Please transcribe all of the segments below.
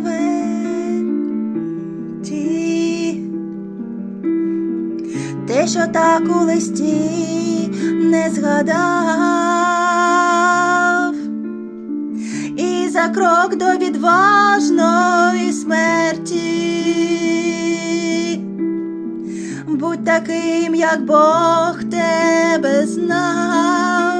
конверті. Те, що так у листі не згадав, і за крок до відважної смерті. Будь таким, як Бог тебе знав.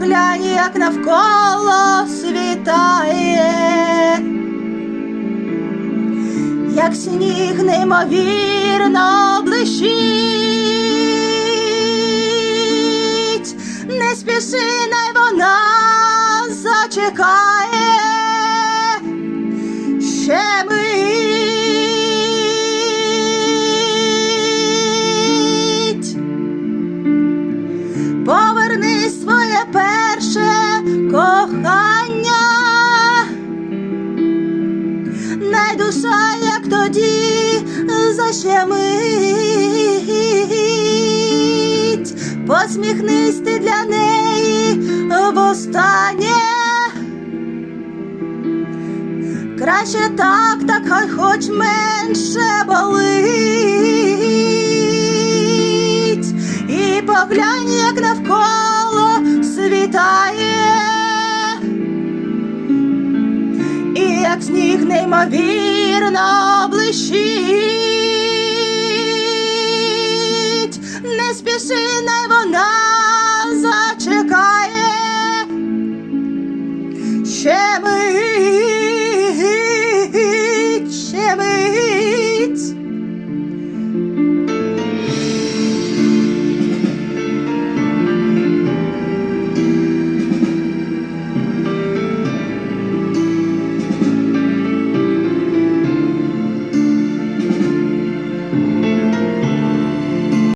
поглянь, як навколо світає, як сніг неймовірно блищить, не спіши, най вона зачекає ще мить. Най душа, як тоді защемить, посміхнись ти для неї востаннє. Краще так, так хай хоч менше болить. неймовірно блищить, не спіши, най вона зачекає. Ще ми